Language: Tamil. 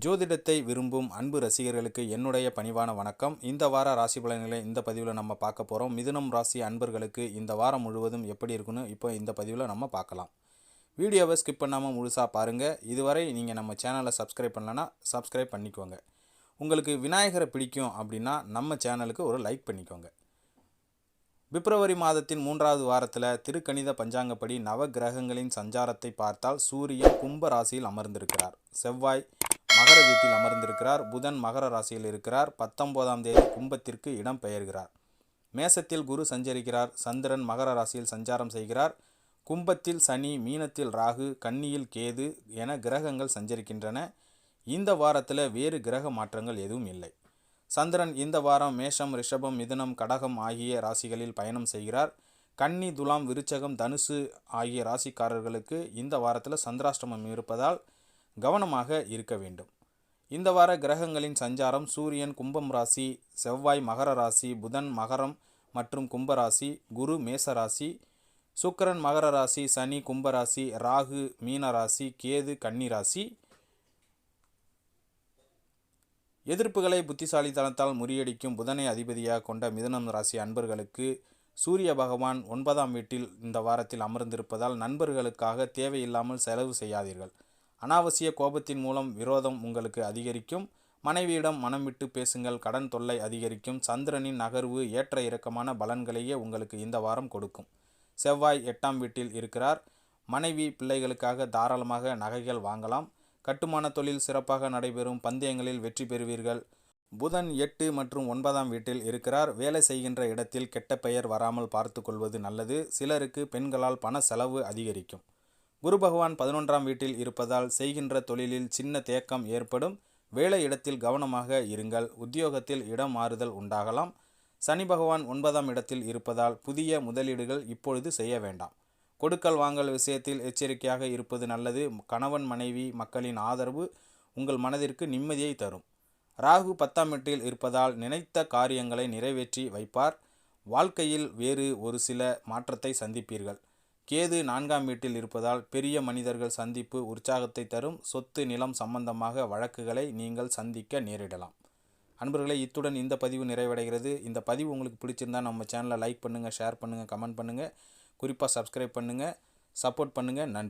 ஜோதிடத்தை விரும்பும் அன்பு ரசிகர்களுக்கு என்னுடைய பணிவான வணக்கம். இந்த வார ராசி பலன்களை இந்த பதிவில் நம்ம பார்க்க போகிறோம் மிதுனம் ராசி அன்பர்களுக்கு இந்த வாரம் முழுவதும் எப்படி இருக்குன்னு இப்போ இந்த பதிவில் நம்ம பார்க்கலாம். வீடியோவை ஸ்கிப் பண்ணாமல் முழுசாக பாருங்கள் இதுவரை நீங்கள் நம்ம சேனலை சப்ஸ்கிரைப் பண்ணலன்னா சப்ஸ்கிரைப் பண்ணிக்கோங்க. உங்களுக்கு விநாயகரை பிடிக்கும் அப்படின்னா நம்ம சேனலுக்கு ஒரு லைக் பண்ணிக்கோங்க. பிப்ரவரி மாதத்தின் மூன்றாவது வாரத்தில் திருக்கணித பஞ்சாங்கப்படி நவ கிரகங்களின் சஞ்சாரத்தை பார்த்தால் சூரியன் கும்ப ராசியில் அமர்ந்திருக்கிறார். செவ்வாய் மகர வீட்டில் அமர்ந்திருக்கிறார். புதன் மகர ராசியில் இருக்கிறார். பத்தொன்பதாம் தேதி கும்பத்திற்கு இடம் பெயர்கிறார். மேசத்தில் குரு சஞ்சரிக்கிறார். சந்திரன் மகர ராசியில் சஞ்சாரம் செய்கிறார். கும்பத்தில் சனி மீனத்தில் ராகு கன்னியில் கேது என கிரகங்கள் சஞ்சரிக்கின்றன. இந்த வாரத்தில் வேறு கிரக மாற்றங்கள் எதுவும் இல்லை. சந்திரன் இந்த வாரம் மேஷம் ரிஷபம் மிதுனம் கடகம் ஆகிய ராசிகளில் பயணம் செய்கிறார். கன்னி துலாம் விருச்சகம் தனுசு ஆகிய ராசிக்காரர்களுக்கு இந்த வாரத்தில் சந்திராஷ்டமம் இருப்பதால் கவனமாக இருக்க வேண்டும். இந்த வார கிரகங்களின் சஞ்சாரம் சூரியன் கும்பம் ராசி செவ்வாய் மகர ராசி புதன் மகரம் மற்றும் கும்பராசி குரு மேச ராசி சுக்கிரன் மகர ராசி சனி கும்பராசி ராகு மீன ராசி கேது கன்னிராசி எதிர்ப்புகளை புத்திசாலித்தனத்தால் முறியடிக்கும் புதனை அதிபதியாக கொண்ட மிதனம் ராசி அன்பர்களுக்கு சூரிய பகவான் ஒன்பதாம் வீட்டில் இந்த வாரத்தில் அமர்ந்திருப்பதால் நண்பர்களுக்காக தேவையில்லாமல் செலவு செய்யாதீர்கள். அனாவசிய கோபத்தின் மூலம் விரோதம் உங்களுக்கு அதிகரிக்கும். மனைவியிடம் மனம் விட்டு பேசுங்கள். கடன் தொல்லை அதிகரிக்கும். சந்திரனின் நகர்வு ஏற்ற இறக்கமான பலன்களையே உங்களுக்கு இந்த வாரம் கொடுக்கும். செவ்வாய் எட்டாம் வீட்டில் இருக்கிறார். மனைவி பிள்ளைகளுக்காக தாராளமாக நகைகள் வாங்கலாம். கட்டுமான தொழில் சிறப்பாக நடைபெறும். பந்தயங்களில் வெற்றி பெறுவீர்கள். புதன் எட்டு மற்றும் ஒன்பதாம் வீட்டில் இருக்கிறார். வேலை செய்கின்ற இடத்தில் கெட்ட பெயர் வராமல் பார்த்து கொள்வது நல்லது. சிலருக்கு பெண்களால் பண செலவு அதிகரிக்கும். குரு பகவான் பதினொன்றாம் வீட்டில் இருப்பதால் செய்கின்ற தொழிலில் சின்ன தேக்கம் ஏற்படும். வேலை இடத்தில் கவனமாக இருங்கள். உத்தியோகத்தில் இடம் மாறுதல் உண்டாகலாம். சனி பகவான் ஒன்பதாம் இடத்தில் இருப்பதால் புதிய முதலீடுகள் இப்பொழுது செய்ய வேண்டாம். கொடுக்கல் வாங்கல் விஷயத்தில் எச்சரிக்கையாக இருப்பது நல்லது. கணவன் மனைவி மக்களின் ஆதரவு உங்கள் மனதிற்கு நிம்மதியை தரும். ராகு பத்தாம் வீட்டில் இருப்பதால் நினைத்த காரியங்களை நிறைவேற்றி வைப்பார். வாழ்க்கையில் வேறு ஒரு சில மாற்றத்தை சந்திப்பீர்கள். கேது நான்காம் வீட்டில் இருப்பதால் பெரிய மனிதர்கள் சந்திப்பு உற்சாகத்தை தரும். சொத்து நிலம் சம்பந்தமாக வழக்குகளை நீங்கள் சந்திக்க நேரிடலாம். அன்பர்களே இத்துடன் இந்த பதிவு நிறைவடைகிறது. இந்த பதிவு உங்களுக்கு பிடிச்சிருந்தா நம்ம சேனலை லைக் பண்ணுங்கள் ஷேர் பண்ணுங்கள் கமெண்ட் பண்ணுங்கள் குறிப்பாக சப்ஸ்கிரைப் பண்ணுங்கள் சப்போர்ட் பண்ணுங்கள் நன்றி.